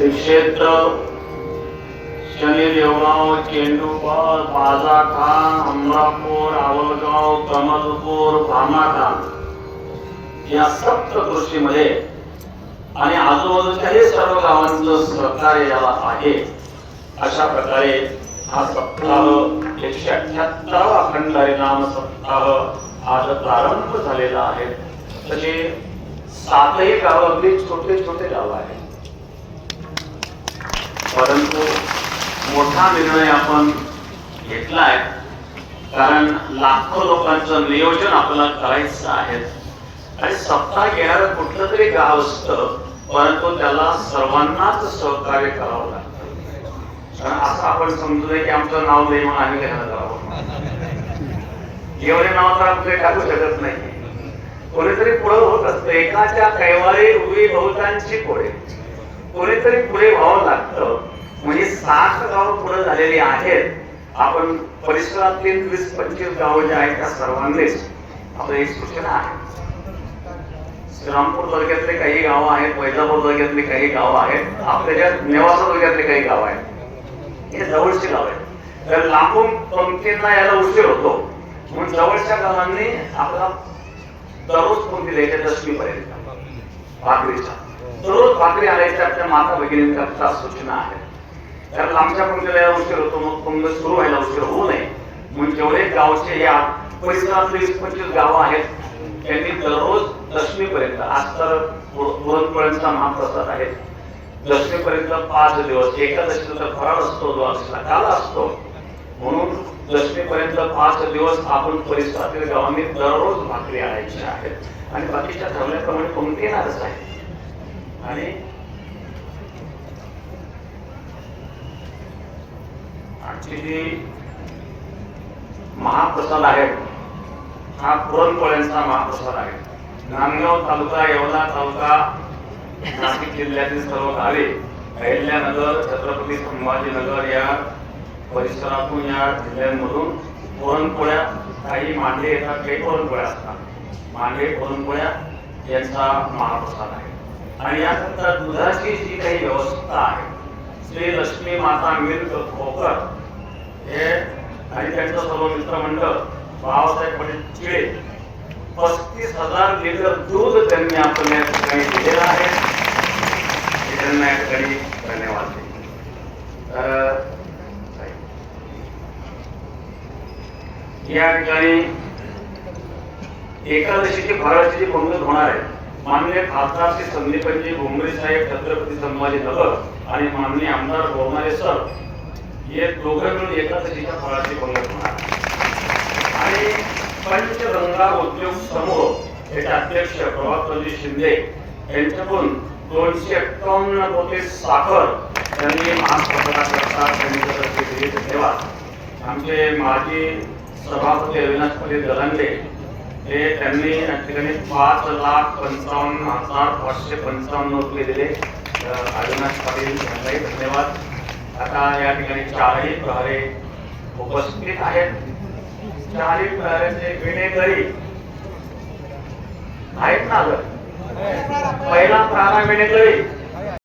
क्षेत्र शनी देवगाव चेंडूबाद बाजाखान अमरापूर आवलगाव कमलपूर भामाखान या सप्तकृषीमध्ये आणि आजूबाजूच्या हे सर्व गावांचं सहकार्य याला आहे. अशा प्रकारे हा सप्ताह एकशे अठ्याहत्तरावा अखंड हरिनाम सप्ताह आज प्रारंभ झालेला आहे. तसे सातही गाव अगदी छोटे छोटे गाव आहेत. परंतु मोठा निर्णय आपण घेतलाय कारण लाखो लोकांचं नियोजन आपल्याला करायचं आहे. आणि सप्ताह घेणारं कुठलं तरी गाव असतं परंतु त्याला सर्वांनाच सहकार्य करावं लागतं. कारण असं आपण समजू नये की आमचं नाव नाही म्हणून आम्ही घ्यायला जावं. एवढे नाव तर आपण टाकू शकत नाही. कोणीतरी पुढं होत असतं. एकाच्या कैवारी उभी बहुतांची पुढे कोणीतरी पुढे व्हावं लागतं. म्हणजे सात गावं पुढे झालेली आहेत. आपण परिसरातील वीस पंचवीस गावं जे आहेत त्या सर्वांनीच आपलं एक सूचना आहे. श्रीरामपूर तालुक्यातले काही गावं आहेत वैजापूर तालुक्यातले काही गावं आहेत आपल्या ज्या नेवासा तालुक्यातले काही गावं आहेत. हे जवळची गाव आहेत. तर लांबून पंक्तींना यायला उशीर होतो. म्हणून जवळच्या गावांनी आपला दररोज पंक्ती द्यायच्या दशमीपर्यंत. भाकरीच्या दररोज भाकरी आणायच्या आपल्या माता भगिनींकरता सूचना आहे. कारण लांबच्या पंक्तीला उशीर होतो मग पंग सुरू व्हायला उशीर होऊ नये. म्हणून जेवढे गावचे या परिसरातले वीस पंचवीस गावं आहेत त्यांनी दररोज दशमीपर्यंत आज तर पुर- महाप्रसाद आहे. दशमीपर्यंत पाच दिवस एकादशीचा तर फराळ असतो द्वादशीला काल असतो. म्हणून दशमीपर्यंत पाच दिवस आपण परिसरातील गावांनी दररोज भाकरी आणायची आहेत. आणि बाकीच्या ठरल्याप्रमाणे पंक्ती येणारच आहे. आणि आजची जी महाप्रसाद आहे हा पुरणपोळ्यांचा महाप्रसाद आहे. नांदगाव तालुका येवला तालुका नाशिक जिल्ह्यातील सर्व गावे अहिल्यानगर छत्रपती संभाजीनगर या परिसरातून या जिल्ह्यांमधून पुरणपोळ्या काही मांडे येतात काही पुरणपोळ्या असतात. मांडे पुरणपोळ्या यांचा महाप्रसाद आहे. आणि यानंतर दुधाची जी काही व्यवस्था आहे श्री लक्ष्मी माता मिल्क खोकर हे आणि त्यांचं सर्व मित्रमंडळ बाबासाहेब पटेल चिळे पस्तीस हजार लिटर दूध त्यांनी आपण या ठिकाणी दिलेलं आहे त्यांना या ठिकाणी धन्यवाद देतो. तर या ठिकाणी एकादशीची फराळाची जी पंगत होणार आहे माननीय खासदार श्री संदीपजी भोंगरे साहेब छत्रपती संभाजीनगर आणि माननीय आमदार भोवनारे सर हे दोघं मिळून एकादशीच्या फळाची भंग होणार आणि पंचगंगा उद्योग समूह याचे अध्यक्ष प्रभातजी शिंदे यांच्याकडून दोनशे एक्कावन्न कोटी साखर त्यांनी महाप्रसादाकरता त्यांनी धन्यवाद. आमचे माजी सभापती अविनाश पटेल दलांडे हे त्यांनी या ठिकाणी पाच लाख पंचावन्न हजार पाचशे पंचावन्न रुपये दिले अविनाश पाटील यांनाही धन्यवाद. आता या ठिकाणी चारही प्रहरे उपस्थित आहेत. चारही प्रहऱ्याचे विणेकरी आहेत ना गं? पहिला प्रहारा विणेकरी.